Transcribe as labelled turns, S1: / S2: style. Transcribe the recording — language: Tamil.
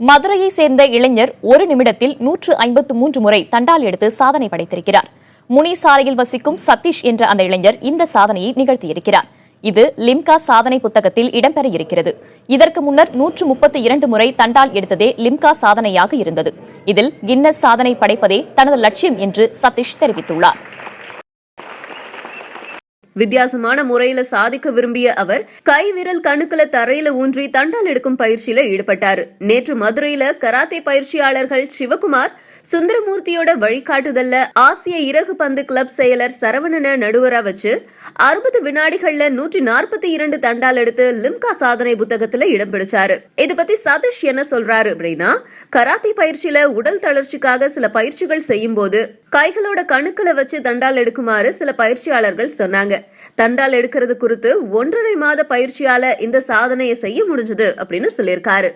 S1: மதுரையை சேர்ந்த இளைஞர் ஒரு நிமிடத்தில் நூற்று ஐம்பத்து மூன்று முறை தண்டால் எடுத்து சாதனை படைத்திருக்கிறார். முனி சாலையில் வசிக்கும் சதீஷ் என்ற அந்த இளைஞர் இந்த சாதனையை நிகழ்த்தியிருக்கிறார். இது லிம்கா சாதனை புத்தகத்தில் இடம்பெற இருக்கிறது இதற்கு முன்னர் நூற்று முப்பத்தி இரண்டு முறை தண்டால் எடுத்ததே லிம்கா சாதனையாக இருந்தது. இதில் கின்னஸ் சாதனை படைப்பதே தனது லட்சியம் என்று சதீஷ் தெரிவித்துள்ளார்.
S2: வித்தியாசமான முறையில சாதிக்க விரும்பிய அவர் கை விரல் கணுக்களை தரையில ஊன்றி தண்டால் எடுக்கும் பயிற்சியில ஈடுபட்டாரு. நேற்று மதுரையில கராத்தே பயிற்சியாளர்கள் சிவகுமார் சுந்தரமூர்த்தியோட வழிகாட்டுதல்ல ஆசிய இறகு பந்து கிளப் செயலர் சரவணன நடுவரா வச்சு அறுபது வினாடிகள்ல நூற்றி நாற்பத்தி இரண்டு தண்டால் எடுத்து லிம்கா சாதனை புத்தகத்துல இடம் பிடிச்சாரு. இது பத்தி சதீஷ் என்ன சொல்றாரு அப்படின்னா கராத்தே பயிற்சியில உடல் தளர்ச்சிக்காக சில பயிற்சிகள் செய்யும் போது கைகளோட கணுக்களை வச்சு தண்டால் எடுக்குமாறு சில பயிற்சியாளர்கள் சொன்னாங்க. தண்டால் எடுக்கிறது குறித்து ஒன்றரை மாத பயிற்சியால இந்த சாதனையை செய்ய முடிஞ்சது அப்படின்னு சொல்லியிருக்காரு.